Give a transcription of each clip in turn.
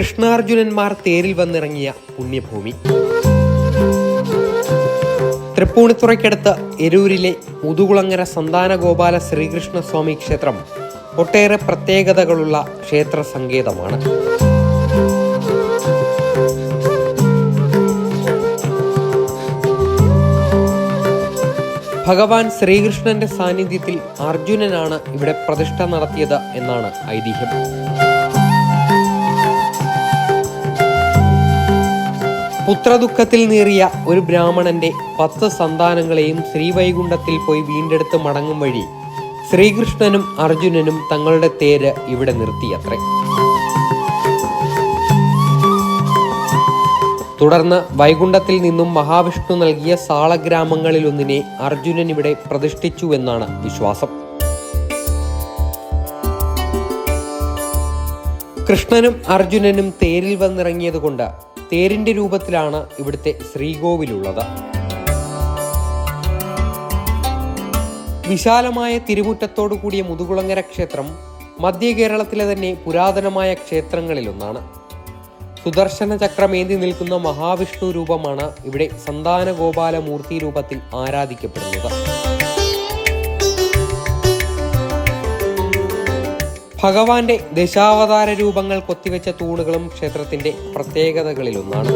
കൃഷ്ണാർജുനന്മാർ തേരിൽ വന്നിറങ്ങിയ പുണ്യഭൂമി. തൃപ്പൂണിത്തുറയ്ക്കടുത്ത് എരൂരിലെ മുതുകുളങ്ങര സന്താന ഗോപാല ശ്രീകൃഷ്ണ സ്വാമി ക്ഷേത്രം ഒട്ടേറെ പ്രത്യേകതകളുള്ള ക്ഷേത്ര സങ്കേതമാണ്. ഭഗവാൻ ശ്രീകൃഷ്ണന്റെ സാന്നിധ്യത്തിൽ അർജുനനാണ് ഇവിടെ പ്രതിഷ്ഠ നടത്തിയത് എന്നാണ് ഐതിഹ്യം. പുത്രദുഃഖത്തിൽ നേറിയ ഒരു ബ്രാഹ്മണന്റെ പത്ത് സന്താനങ്ങളെയും ശ്രീവൈകുണ്ഠത്തിൽ പോയി വീണ്ടെടുത്ത് മടങ്ങും വഴി ശ്രീകൃഷ്ണനും അർജുനനും തങ്ങളുടെ തേര് ഇവിടെ നിർത്തിയത്രേ. തുടർന്ന് വൈകുണ്ഠത്തിൽ നിന്നും മഹാവിഷ്ണു നൽകിയ സാളഗ്രാമങ്ങളിലൊന്നിനെ അർജുനൻ ഇവിടെ പ്രതിഷ്ഠിച്ചു എന്നാണ് വിശ്വാസം. കൃഷ്ണനും അർജുനനും തേരിൽ വന്നിറങ്ങിയതുകൊണ്ട് തേരിന്റെ രൂപത്തിലാണ് ഇവിടുത്തെ ശ്രീകോവിലുള്ളത്. വിശാലമായ തിരുമുറ്റത്തോടു കൂടിയ മുതുകുളങ്ങര ക്ഷേത്രം മധ്യ കേരളത്തിലെ തന്നെ പുരാതനമായ ക്ഷേത്രങ്ങളിലൊന്നാണ്. സുദർശന ചക്രമേന്തി നിൽക്കുന്ന മഹാവിഷ്ണു രൂപമാണ് ഇവിടെ സന്താന ഗോപാലമൂർത്തി രൂപത്തിൽ ആരാധിക്കപ്പെടുന്നത്. ഭഗവാന്റെ ദശാവതാര രൂപങ്ങൾ കൊത്തിവെച്ച തൂണുകളും ക്ഷേത്രത്തിന്റെ പ്രത്യേകതകളിലൊന്നാണ്.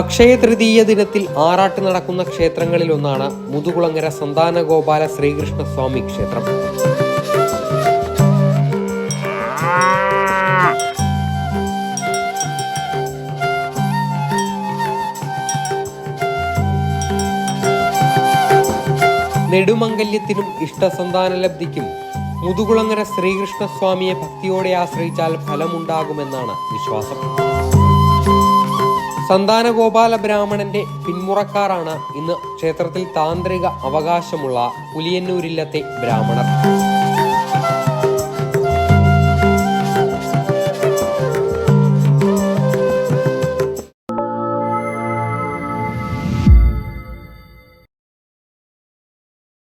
അക്ഷയ തൃതീയ ദിനത്തിൽ ആറാട്ട് നടക്കുന്ന ക്ഷേത്രങ്ങളിലൊന്നാണ് മുതുകുളങ്ങര സന്താനഗോപാല ശ്രീകൃഷ്ണസ്വാമി ശ്രീകൃഷ്ണ സ്വാമി ക്ഷേത്രം. നെടുമംഗല്യത്തിനും ഇഷ്ടസന്താന ലബ്ധിക്കും. മുതുകുളങ്ങര ശ്രീകൃഷ്ണ സ്വാമിയെ ഭക്തിയോടെ ആശ്രയിച്ചാൽ ഫലമുണ്ടാകുമെന്നാണ് വിശ്വാസം. സന്താന ഗോപാല ബ്രാഹ്മണന്റെ പിന്മുറക്കാരാണ് ഇന്ന് ക്ഷേത്രത്തിൽ താന്ത്രിക അവകാശമുള്ള പുലിയന്നൂരില്ലത്തെ ബ്രാഹ്മണർ.